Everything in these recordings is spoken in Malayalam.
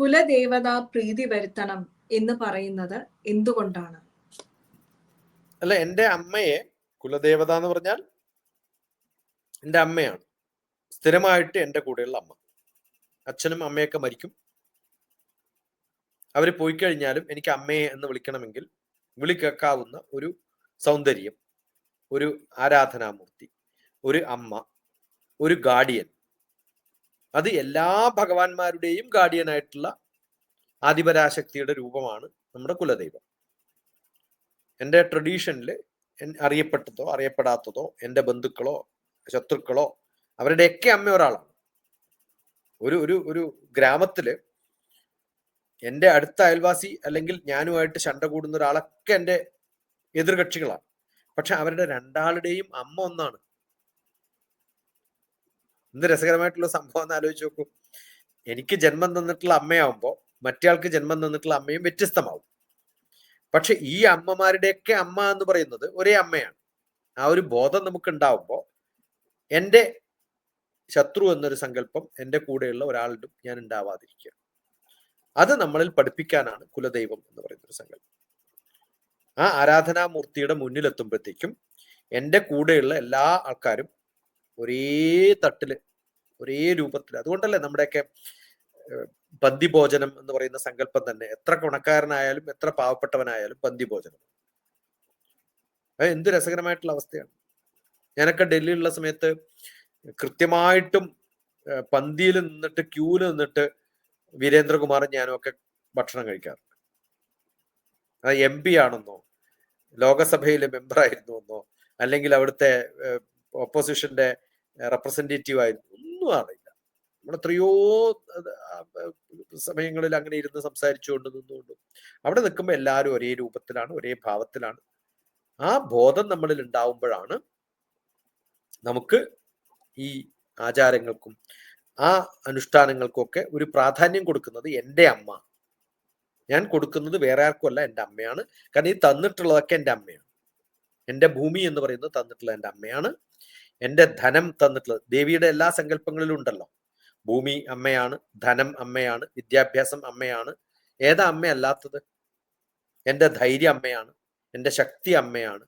കുലദേവത പ്രീതി വരുത്തണം എന്ന് പറയുന്നത് എന്തുകൊണ്ടാണ്? അല്ല എന്റെ അമ്മയെ കുലദേവത എന്ന് പറഞ്ഞാൽ എന്റെ അമ്മയാണ്. സ്ഥിരമായിട്ട് എന്റെ കൂടെയുള്ള അമ്മ. അച്ഛനും അമ്മയൊക്കെ മരിക്കും. അവർ പോയി കഴിഞ്ഞാലും എനിക്ക് അമ്മയെ എന്ന് വിളിക്കണമെങ്കിൽ വിളി കേൾക്കാവുന്ന ഒരു സൗന്ദര്യം ഒരു ആരാധനാമൂർത്തി ഒരു അമ്മ ഒരു ഗാർഡിയൻ അത് എല്ലാ ഭഗവാന്മാരുടെയും ഗാർഡിയനായിട്ടുള്ള ആദിപരാശക്തിയുടെ രൂപമാണ് നമ്മുടെ കുലദൈവം. എന്റെ ട്രഡീഷനിൽ അറിയപ്പെട്ടതോ അറിയപ്പെടാത്തതോ എന്റെ ബന്ധുക്കളോ ശത്രുക്കളോ അവരുടെയൊക്കെ അമ്മ ഒരാളാണ്. ഒരു ഒരു ഒരു ഗ്രാമത്തിൽ എന്റെ അടുത്ത അയൽവാസി അല്ലെങ്കിൽ ഞാനുമായിട്ട് ശണ്ട കൂടുന്ന ഒരാളൊക്കെ എന്റെ എതിർകക്ഷികളാണ്. പക്ഷെ അവരുടെ രണ്ടാളുടെയും അമ്മ ഒന്നാണ്. എന്ത് രസകരമായിട്ടുള്ള സംഭവം എന്ന് ആലോചിച്ച് നോക്കൂ. എനിക്ക് ജന്മം തന്നിട്ടുള്ള അമ്മയാവുമ്പോൾ മറ്റേയാൾക്ക് ജന്മം തന്നിട്ടുള്ള അമ്മയും വ്യത്യസ്തമാവും. പക്ഷെ ഈ അമ്മമാരുടെയൊക്കെ അമ്മ എന്ന് പറയുന്നത് ഒരേ അമ്മയാണ്. ആ ഒരു ബോധം നമുക്ക് ഉണ്ടാവുമ്പോൾ എന്റെ ശത്രു എന്നൊരു സങ്കല്പം എന്റെ കൂടെയുള്ള ഒരാളുടെ ഞാൻ ഉണ്ടാവാതിരിക്കുക. അത് നമ്മളിൽ പഠിപ്പിക്കാനാണ് കുലദൈവം എന്ന് പറയുന്ന ഒരു സങ്കല്പം. ആ ആരാധനാമൂർത്തിയുടെ മുന്നിലെത്തുമ്പോഴത്തേക്കും എന്റെ കൂടെയുള്ള എല്ലാ ആൾക്കാരും ഒരേ തട്ടിൽ ഒരേ രൂപത്തിൽ അതുകൊണ്ടല്ലേ നമ്മുടെയൊക്കെ പന്തിഭോജനം എന്ന് പറയുന്ന സങ്കല്പം തന്നെ. എത്ര കുണക്കാരനായാലും എത്ര പാവപ്പെട്ടവനായാലും പന്തിഭോജനം അത് എന്ത് രസകരമായിട്ടുള്ള അവസ്ഥയാണ്. ഞാനൊക്കെ ഡൽഹിയിലുള്ള സമയത്ത് കൃത്യമായിട്ടും പന്തിയിൽ നിന്നിട്ട് ക്യൂവിൽ നിന്നിട്ട് വീരേന്ദ്രകുമാറും ഞാനും ഒക്കെ ഭക്ഷണം കഴിക്കാറുണ്ട്. അത് എം പി ആണെന്നോ ലോകസഭയിലെ മെമ്പർ ആയിരുന്നു എന്നോ അല്ലെങ്കിൽ അവിടുത്തെ ഓപ്പോസിഷന്റെ റെപ്രസെന്റേറ്റീവ് ആയിരുന്നു ഒന്നും അറിയില്ല. നമ്മൾ എത്രയോ സമയങ്ങളിൽ അങ്ങനെ ഇരുന്ന് സംസാരിച്ചുകൊണ്ട് നിന്നുകൊണ്ട് അവിടെ നിൽക്കുമ്പോൾ എല്ലാവരും ഒരേ രൂപത്തിലാണ് ഒരേ ഭാവത്തിലാണ്. ആ ബോധം നമ്മളിൽ ഉണ്ടാവുമ്പോഴാണ് നമുക്ക് ഈ ആചാരങ്ങൾക്കും ആ അനുഷ്ഠാനങ്ങൾക്കും ഒക്കെ ഒരു പ്രാധാന്യം കൊടുക്കുന്നത് എന്റെ അമ്മ. ഞാൻ കൊടുക്കുന്നത് വേറെ ആർക്കുമല്ല എന്റെ അമ്മയാണ്. കാരണം ഈ തന്നിട്ടുള്ളതൊക്കെ എന്റെ അമ്മയാണ്. എന്റെ ഭൂമി എന്ന് പറയുന്നത് തന്നിട്ടുള്ള എന്റെ അമ്മയാണ്. എന്റെ ധനം തന്നിട്ടുള്ളത്. ദേവിയുടെ എല്ലാ സങ്കല്പങ്ങളിലും ഉണ്ടല്ലോ. ഭൂമി അമ്മയാണ് ധനം അമ്മയാണ് വിദ്യാഭ്യാസം അമ്മയാണ്. ഏതാ അമ്മയല്ലാത്തത് എന്റെ ധൈര്യം അമ്മയാണ് എന്റെ ശക്തി അമ്മയാണ്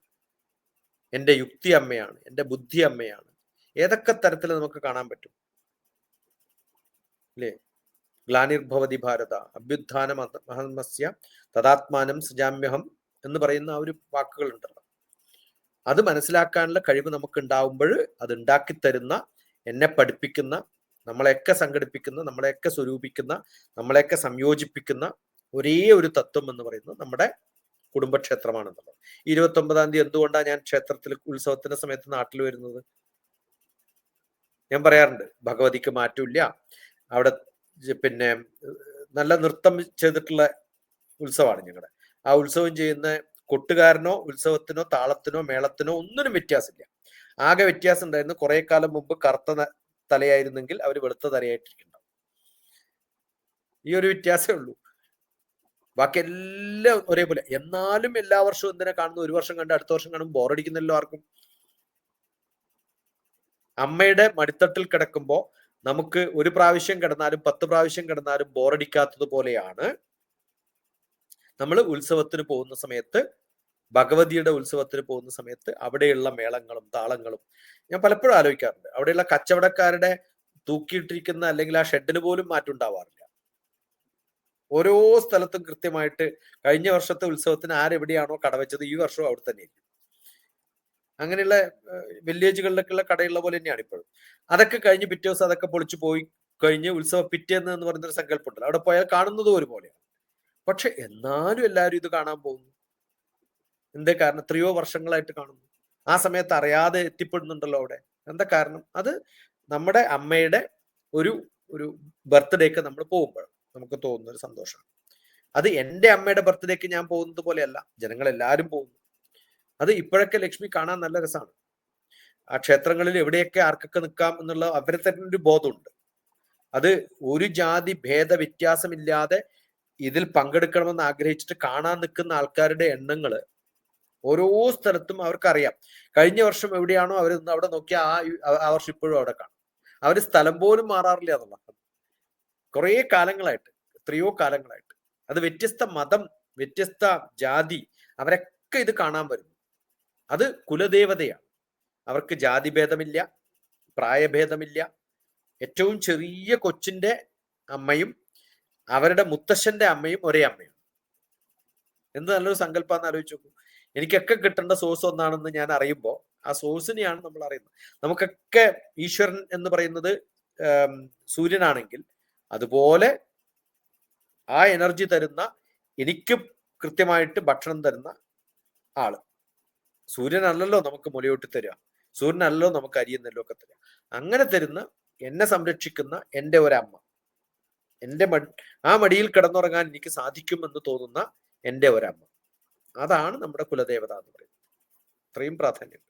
എന്റെ യുക്തി അമ്മയാണ് എന്റെ ബുദ്ധി അമ്മയാണ്. ഏതൊക്കെ തരത്തിൽ നമുക്ക് കാണാൻ പറ്റും? അല്ലേ ഗ്ലാനിർഭവതി ഭാരത അഭ്യുത്ഥാന മഹന്മസ്യ തഥാത്മാനം സജാമ്യഹം എന്ന് പറയുന്ന ആ ഒരു വാക്കുകൾ ഉണ്ടല്ലോ. അത് മനസ്സിലാക്കാനുള്ള കഴിവ് നമുക്ക് ഉണ്ടാവുമ്പോൾ അത് ഉണ്ടാക്കി തരുന്ന എന്നെ പഠിപ്പിക്കുന്ന നമ്മളെയൊക്കെ സംഘടിപ്പിക്കുന്ന നമ്മളെയൊക്കെ സ്വരൂപിക്കുന്ന നമ്മളെയൊക്കെ സംയോജിപ്പിക്കുന്ന ഒരേ ഒരു തത്വം എന്ന് പറയുന്നത് നമ്മുടെ കുടുംബക്ഷേത്രമാണെന്നുള്ളത്. ഇരുപത്തി ഒമ്പതാം തീയതി എന്തുകൊണ്ടാണ് ഞാൻ ക്ഷേത്രത്തിൽ ഉത്സവത്തിന്റെ സമയത്ത് നാട്ടിൽ വരുന്നത്? ഞാൻ പറയാറുണ്ട് ഭഗവതിക്ക് മാറ്റമില്ല. അവിടെ പിന്നെ നല്ല നൃത്തം ചെയ്തിട്ടുള്ള ഉത്സവമാണ് ഞങ്ങളുടെ. ആ ഉത്സവം ചെയ്യുന്ന കൊട്ടുകാരനോ ഉത്സവത്തിനോ താളത്തിനോ മേളത്തിനോ ഒന്നിനും വ്യത്യാസമില്ല. ആകെ വ്യത്യാസം ഉണ്ടായിരുന്നു കുറെ കാലം മുമ്പ് കറുത്ത തലയായിരുന്നെങ്കിൽ അവർ വെളുത്ത തലയായിട്ടിരിക്കുന്നുണ്ടാവും. ഈ ഒരു വ്യത്യാസമേ ഉള്ളൂ. ബാക്കി എല്ലാം ഒരേപോലെ. എന്നാലും എല്ലാ വർഷവും എന്തിനാ കാണുന്നു ഒരു വർഷം കണ്ട് അടുത്ത വർഷം കാണും ബോറടിക്കുന്നല്ലോ ആർക്കും. അമ്മയുടെ മടിത്തട്ടിൽ കിടക്കുമ്പോൾ നമുക്ക് ഒരു പ്രാവശ്യം കിടന്നാലും പത്ത് പ്രാവശ്യം കിടന്നാലും ബോറടിക്കാത്തത് പോലെയാണ് നമ്മൾ ഉത്സവത്തിന് പോകുന്ന സമയത്ത് ഭഗവതിയുടെ ഉത്സവത്തിന് പോകുന്ന സമയത്ത് അവിടെയുള്ള മേളങ്ങളും താളങ്ങളും ഞാൻ പലപ്പോഴും ആലോചിക്കാറുണ്ട്. അവിടെയുള്ള കച്ചവടക്കാരുടെ തൂക്കിയിട്ടിരിക്കുന്ന അല്ലെങ്കിൽ ആ ഷെഡിന് പോലും മാറ്റം ഉണ്ടാവാറില്ല. ഓരോ സ്ഥലത്തും കൃത്യമായിട്ട് കഴിഞ്ഞ വർഷത്തെ ഉത്സവത്തിന് ആരെവിടെയാണോ കടവെച്ചത് ഈ വർഷവും അവിടെ തന്നെ അങ്ങനെയുള്ള വില്ലേജുകളിലൊക്കെയുള്ള കടയുള്ള പോലെ തന്നെയാണ് ഇപ്പോഴും. അതൊക്കെ കഴിഞ്ഞ് പിറ്റേ ദിവസം അതൊക്കെ പൊളിച്ചു പോയി കഴിഞ്ഞ് ഉത്സവ പിറ്റേന്ന് എന്ന് പറയുന്നൊരു സങ്കല്പമുണ്ടല്ലോ. അവിടെ പോയാൽ കാണുന്നത് ഒരുപോലെയാണ്. പക്ഷെ എന്നാലും എല്ലാവരും ഇത് കാണാൻ പോകുന്നു. എന്തേ കാരണം? എത്രയോ വർഷങ്ങളായിട്ട് കാണുന്നു. ആ സമയത്ത് അറിയാതെ എത്തിപ്പെടുന്നുണ്ടല്ലോ അവിടെ. എന്താ കാരണം? അത് നമ്മുടെ അമ്മയുടെ ഒരു ഒരു ബർത്ത്ഡേക്ക് നമ്മൾ പോകുമ്പോൾ നമുക്ക് തോന്നുന്ന ഒരു സന്തോഷമാണ്. അത് എന്റെ അമ്മയുടെ ബർത്ത്ഡേക്ക് ഞാൻ പോകുന്നത് പോലെയല്ല. ജനങ്ങൾ എല്ലാവരും പോകുന്നു. അത് ഇപ്പോഴൊക്കെ ലക്ഷ്മി കാണാൻ നല്ല രസമാണ്. ആ ക്ഷേത്രങ്ങളിൽ എവിടെയൊക്കെ ആർക്കൊക്കെ നിൽക്കാം എന്നുള്ള അവരെ തന്നെ ഒരു ബോധമുണ്ട്. അത് ഒരു ജാതി ഭേദ വ്യത്യാസമില്ലാതെ ഇതിൽ പങ്കെടുക്കണമെന്ന് ആഗ്രഹിച്ചിട്ട് കാണാൻ നിൽക്കുന്ന ആൾക്കാരുടെ എണ്ണങ്ങൾ ഓരോ സ്ഥലത്തും അവർക്കറിയാം. കഴിഞ്ഞ വർഷം എവിടെയാണോ അവർ അവിടെ നോക്കിയാൽ ആ ആ വർഷം ഇപ്പോഴും അവിടെ കാണും. അവർ സ്ഥലം പോലും മാറാറില്ല എന്നുള്ള കുറേ കാലങ്ങളായിട്ട് എത്രയോ കാലങ്ങളായിട്ട് അത് വ്യത്യസ്ത മതം വ്യത്യസ്ത ജാതി അവരൊക്കെ ഇത് കാണാൻ വരുന്നു. അത് കുലദേവതയാണ്. അവർക്ക് ജാതി ഭേദമില്ല പ്രായഭേദമില്ല. ഏറ്റവും ചെറിയ കൊച്ചിന്റെ അമ്മയും അവരുടെ മുത്തശ്ശന്റെ അമ്മയും ഒരേ അമ്മയാണ്. എന്ത് നല്ലൊരു സങ്കല്പാന്ന് ആലോചിച്ച് നോക്കൂ. എനിക്കൊക്കെ കിട്ടേണ്ട സോഴ്സ് ഒന്നാണെന്ന് ഞാൻ അറിയുമ്പോൾ ആ സോഴ്സിനെയാണ് നമ്മൾ അറിയുന്നത്. നമുക്കൊക്കെ ഈശ്വരൻ എന്ന് പറയുന്നത് സൂര്യനാണെങ്കിൽ അതുപോലെ ആ എനർജി തരുന്ന എനിക്ക് കൃത്യമായിട്ട് ഭക്ഷണം തരുന്ന ആൾ. സൂര്യനല്ലല്ലോ നമുക്ക് മുലയൂട്ടി തരിക. സൂര്യനല്ലല്ലോ നമുക്ക് അരിയും ഒക്കെ തരിക. അങ്ങനെ തരുന്ന എന്നെ സംരക്ഷിക്കുന്ന എന്റെ ഒരമ്മ എന്റെ മടി ആ മടിയിൽ കിടന്നുറങ്ങാൻ എനിക്ക് സാധിക്കുമെന്ന് തോന്നുന്ന എന്റെ ഒരമ്മ. അതാണ് നമ്മുടെ കുലദേവത എന്ന് പറയുന്നത്. ഇത്രയും പ്രാധാന്യം.